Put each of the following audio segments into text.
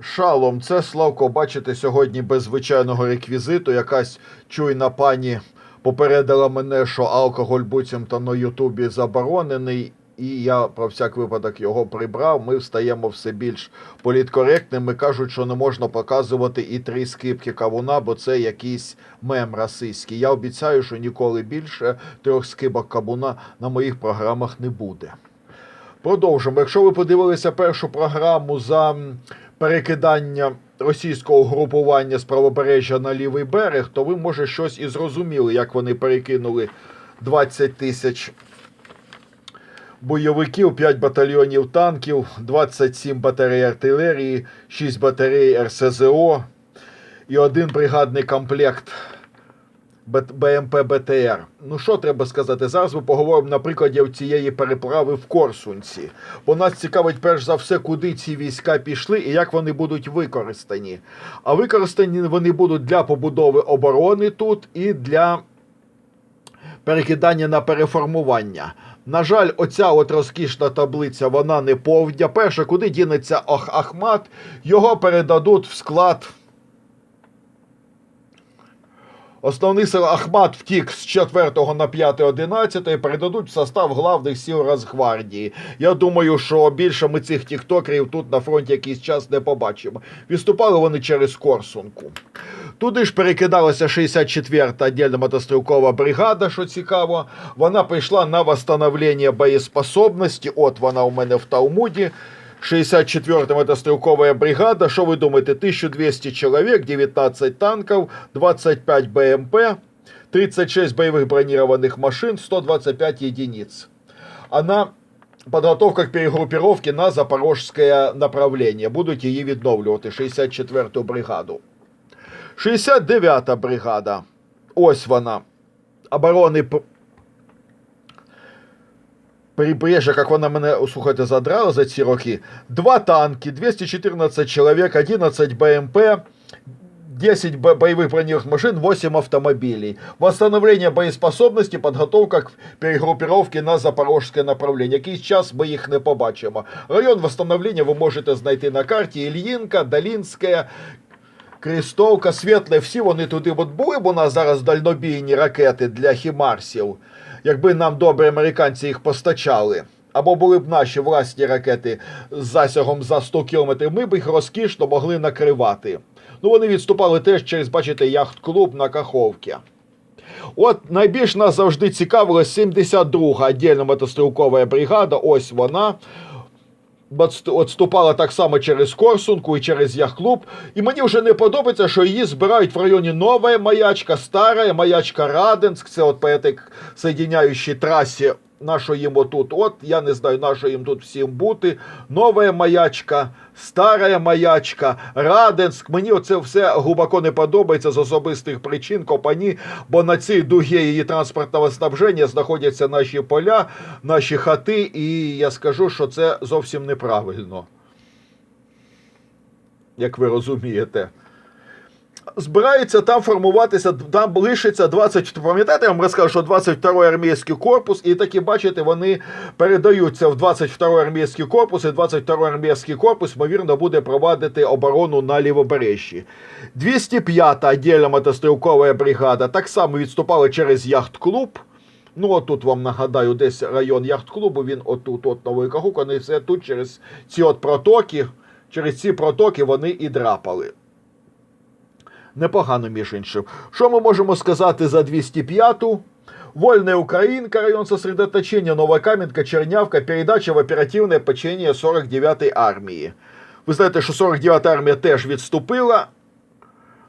Шалом, це Славко. Бачите, сьогодні без звичайного реквізиту. Якась чуйна пані попередила мене, що алкоголь буцімто на Ютубі заборонений, і я про всяк випадок його прибрав. Ми стаємо все більш політкоректними. Кажуть, що не можна показувати і три скипки кавуна, бо це якийсь мем расистський. Я обіцяю, що ніколи більше трьох скибок кавуна на моїх програмах не буде. Продовжимо. Якщо ви подивилися першу програму за перекидання російського групування з правобережжя на лівий берег, то ви, може, щось і зрозуміли, як вони перекинули 20 тисяч бойовиків, 5 батальйонів танків, 27 батарей артилерії, 6 батарей РСЗО і один бригадний комплект БМП БТР. Ну що треба сказати? Зараз ми поговоримо на прикладі цієї переправи в Корсунці. Бо нас цікавить перш за все, куди ці війська пішли і як вони будуть використані. А використані вони будуть для побудови оборони тут і для перекидання на переформування. На жаль, оця от розкішна таблиця, вона не повня. Перше, куди дінеться Ах Ахмат, його передадуть в склад. Основний сил Ахмат втік з 4 на 5 11 передадуть в состав главних сил Росгвардії. Я думаю, що більше ми цих тіктокерів тут на фронті якийсь час не побачимо. Відступали вони через Корсунку. Туди ж перекидалася 64-та отдельна мотострілкова бригада, що цікаво. Вона прийшла на восстановлення боєспособності. От вона у мене в Талмуді. 64-я мотострелковая бригада. Что вы думаете? 1200 человек, 19 танков, 25 БМП, 36 боевых бронированных машин, 125 единиц. Она подготовка к перегруппировке на запорожское направление. Будуть її відновлювати, 64-ту бригаду. 69-та бригада. Ось вона. Оборони П- Прибережжя, як вона мене, слухайте, задрала за ці роки. Два танки, 214 человек, 11 БМП, 10 бо- боевых бронированных машин, 8 автомобилей. Восстановление боеспособности, подготовка к перегруппировке на запорожське направлення. Якийсь час ми їх не побачимо. Район восстановлення ви можете знайти на карті Ільїнка, Долінське, Крістовка, Світле, всі вони туди от були б у нас зараз дальнобійні ракети для хімарсів, якби нам добре американці їх постачали. Або були б наші власні ракети з засягом за 100 кілометрів, ми б їх розкішно могли накривати. Ну вони відступали теж через, бачите, яхт-клуб на Каховці. От найбільш нас завжди цікавила 72-га отдельна мотострілкова бригада, ось вона. От Отступала так само через Корсунку і через Яхклуб. І мені вже не подобається, що її збирають в районі Нова Маячка, Стара Маячка Раденськ. Це от по цій соєдиняючій трасі. На що їм отут? От я не знаю, на їм тут всім бути. Нова маячка, стара маячка, Раденськ. Мені оце все глибоко не подобається з особистих причин Копані, бо на цій дугі її транспортного снабження знаходяться наші поля, наші хати, і я скажу, що це зовсім неправильно. Як ви розумієте. Збирається там формуватися, там лишиться 20, пам'ятаєте, я вам розказав, що 22-й армійський корпус, і таки, бачите, вони передаються в 22-й армійський корпус, і 22-й армійський корпус, ймовірно, буде провадити оборону на лівобережжі. 205-та отдельна мотострілкова бригада так само відступала через яхт-клуб. Ну, отут вам нагадаю, десь район яхт-клубу, він отут, от Новий Кагук, вони все тут через ці от протоки, через ці протоки вони і драпали. Непогано, між іншим. Що ми можемо сказати за 205-ту? Вольная Украинка, район сосредоточения, Новокаменка, Чернявка, передача в оперативне подчинення 49-ї армії. Ви знаєте, що 49-та армія теж відступила.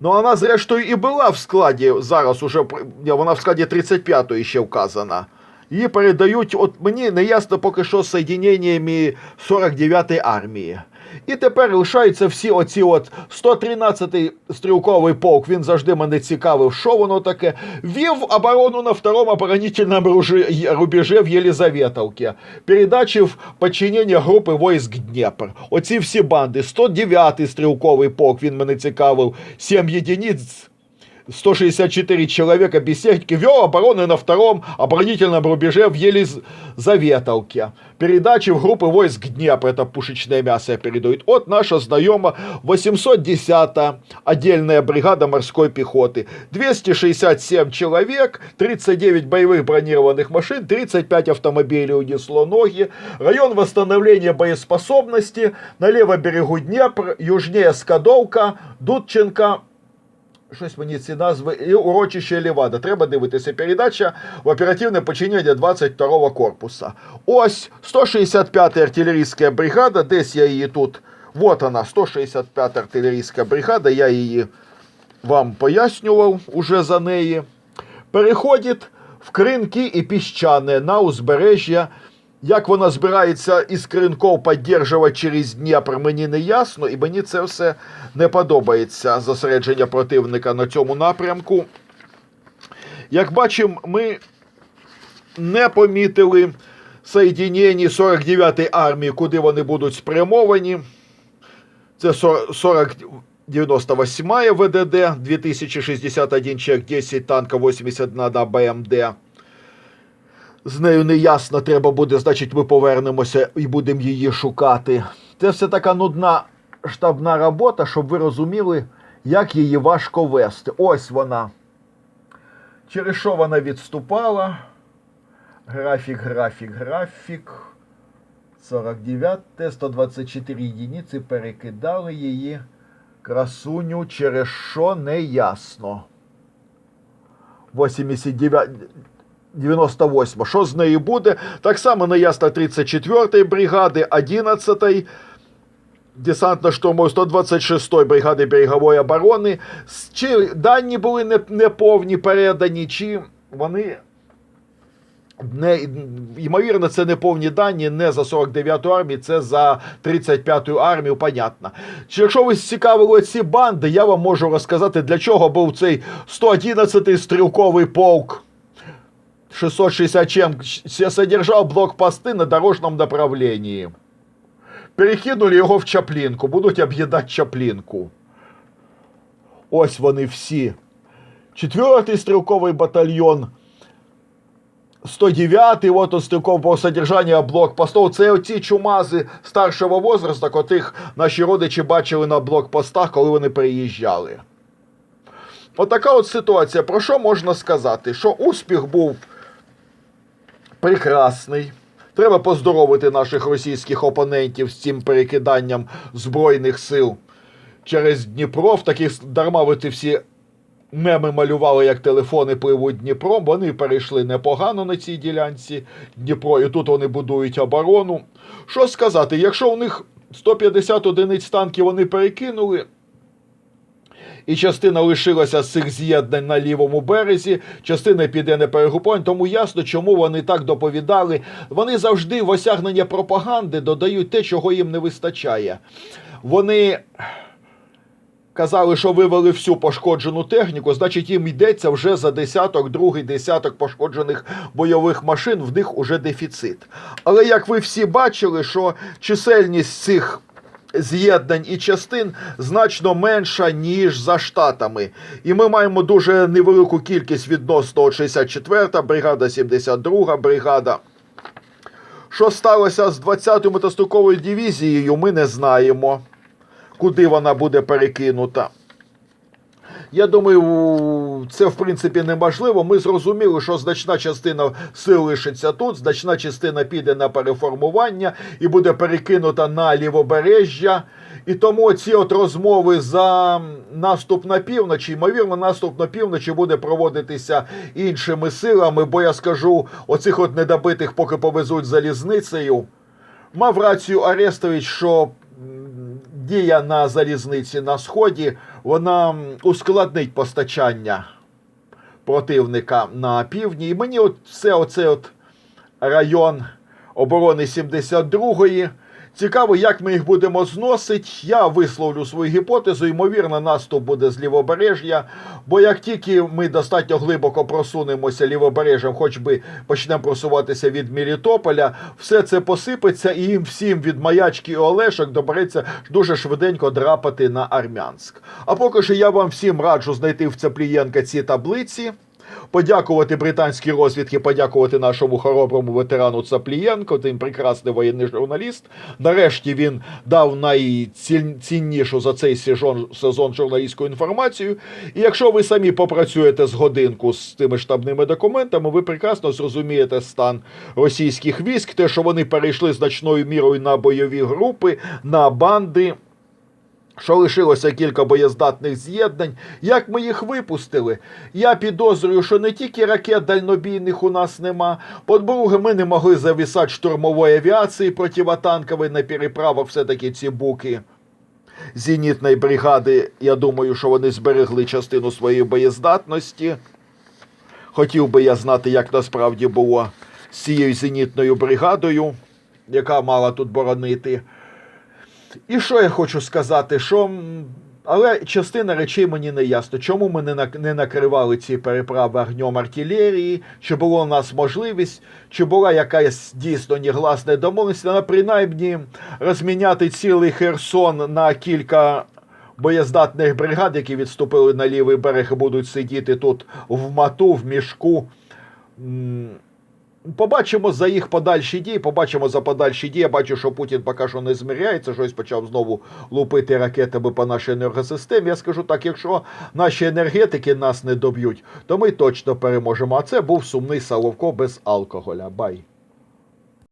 Ну, вона, зрештою, і була в складі зараз уже, вона в складі 35-ї ще вказана. Її передають, от мені не ясно поки що з соєдіненнями 49-ї армії. І тепер лишаються всі оці от 113-й стрілковий полк. Він завжди мене цікавив, що воно таке. Вів оборону на втором оборонительном рубежі в Єлізаветовці. Передачив подчинення групи войск Дніпр. Оці всі банди. 109-й стрілковий полк, він мене цікавив. 7 єдиниць 164 человека без техники вел оборону на втором оборонительном рубеже в Елизаветовке. Передачи в группы войск Днепр, это пушечное мясо передают, от наша знакома 810-я отдельная бригада морской пехоты. 267 человек, 39 боевых бронированных машин, 35 автомобилей унесло ноги. Район восстановления боеспособности на левом берегу Днепр, южнее Скадовка, Дудченка, Щось мені ці назви і урочище Лівада. Треба дивитися. Передача в оперативне подчинення 22-го корпуса. Ось 165-та артилерійська бригада. Десь я її тут. Вот вона, 165-та артилерійська бригада. Я її вам пояснював уже за неї. Переходить в Кринки і Піщане на узбережжя. Як вона збирається із кринков підтримувати через Дніпр, мені не ясно, і мені це все не подобається зосередження противника на цьому напрямку. Як бачимо, ми не помітили соєдінені 49-ї армії, куди вони будуть спрямовані. Це 40 98 ВДД, 2061 чек, 10 танка, 81 БМД. З нею не ясно, треба буде, значить, ми повернемося і будемо її шукати. Це все така нудна штабна робота, щоб ви розуміли, як її важко вести. Ось вона. Через що вона відступала? Графік, графік, графік. 49, 124 єдиниці перекидали її красуню, через що не ясно. 89, 98. Що з нею буде? Так само не ясно 34-ї бригади, 11-ї десантно-штурмової 126-ї бригади берегової оборони. Чи дані були не- неповні передані, чи вони. Не, ймовірно, це не повні дані не за 49-ту армію, це за 35-ту армію, понятно. Чи якщо ви цікавили ці банди, я вам можу розказати, для чого був цей 111-й стрілковий полк 660 чем содержал блокпости на дорожному направлении. Перекинули його в Чаплінку, будуть об'їдати Чаплінку. Ось вони всі. Четвертий стрілковий батальйон 109-й, от он стрілков по блокпостов. Це оці чумази старшого возрасту, яких наші родичі бачили на блокпостах, коли вони приїжджали. Отака от ситуація. Про що можна сказати? Що успіх був прекрасний. Треба поздоровити наших російських опонентів з цим перекиданням Збройних сил через Дніпро. В таких дарма ви ті всі меми малювали, як телефони пливуть Дніпром. Вони перейшли непогано на цій ділянці Дніпро, і тут вони будують оборону. Що сказати, якщо у них 150 одиниць танків вони перекинули, і частина лишилася з цих з'єднань на лівому березі, частина піде на перегруповання, тому ясно, чому вони так доповідали. Вони завжди в осягнення пропаганди додають те, чого їм не вистачає. Вони казали, що вивели всю пошкоджену техніку, значить їм йдеться вже за десяток, другий десяток пошкоджених бойових машин, в них уже дефіцит. Але як ви всі бачили, що чисельність цих з'єднань і частин значно менша, ніж за штатами. І ми маємо дуже невелику кількість відносно 64-та бригада, 72-га бригада. Що сталося з 20-ю мотостуковою дивізією, ми не знаємо, куди вона буде перекинута. Я думаю, це в принципі неможливо. Ми зрозуміли, що значна частина сил лишиться тут, значна частина піде на переформування і буде перекинута на лівобережжя. І тому ці от розмови за наступ на півночі, ймовірно, наступ на півночі буде проводитися іншими силами, бо я скажу, оцих от недобитих поки повезуть залізницею. Мав рацію Арестович, що дія на залізниці на сході вона ускладнить постачання противника на півдні. І мені от все оце от район оборони 72-ї, Цікаво, як ми їх будемо зносити. Я висловлю свою гіпотезу. Ймовірно, наступ буде з лівобережжя. Бо як тільки ми достатньо глибоко просунемося лівобережжям, хоч би почнемо просуватися від Мелітополя, все це посипеться, і їм всім від маячки і Олешок добереться дуже швиденько драпати на Армянськ. А поки що я вам всім раджу знайти в Цаплієнка ці таблиці. Подякувати британській розвідці, подякувати нашому хороброму ветерану Цаплієнко, він прекрасний воєнний журналіст. Нарешті він дав найціннішу за цей сезон, сезон журналістську інформацію. І якщо ви самі попрацюєте з годинку з тими штабними документами, ви прекрасно зрозумієте стан російських військ, те, що вони перейшли значною мірою на бойові групи, на банди що лишилося кілька боєздатних з'єднань. Як ми їх випустили? Я підозрюю, що не тільки ракет дальнобійних у нас нема. По-друге, ми не могли завісати штурмової авіації противотанкової на переправах все-таки ці буки. Зенітної бригади, я думаю, що вони зберегли частину своєї боєздатності. Хотів би я знати, як насправді було з цією зенітною бригадою, яка мала тут боронити. І що я хочу сказати? Що... Але частина речей мені не ясно. Чому ми не, нак- не накривали ці переправи огнем артилерії? Чи була у нас можливість, чи була якась дійсно негласна домовленість, на принаймні розміняти цілий Херсон на кілька боєздатних бригад, які відступили на лівий берег і будуть сидіти тут в мату, в мішку. Побачимо за їх подальші дії, побачимо за подальші дії. Я бачу, що Путін поки що не змиряється, щось почав знову лупити ракетами по нашій енергосистемі. Я скажу так, якщо наші енергетики нас не доб'ють, то ми точно переможемо. А це був сумний Соловко без алкоголя. Бай.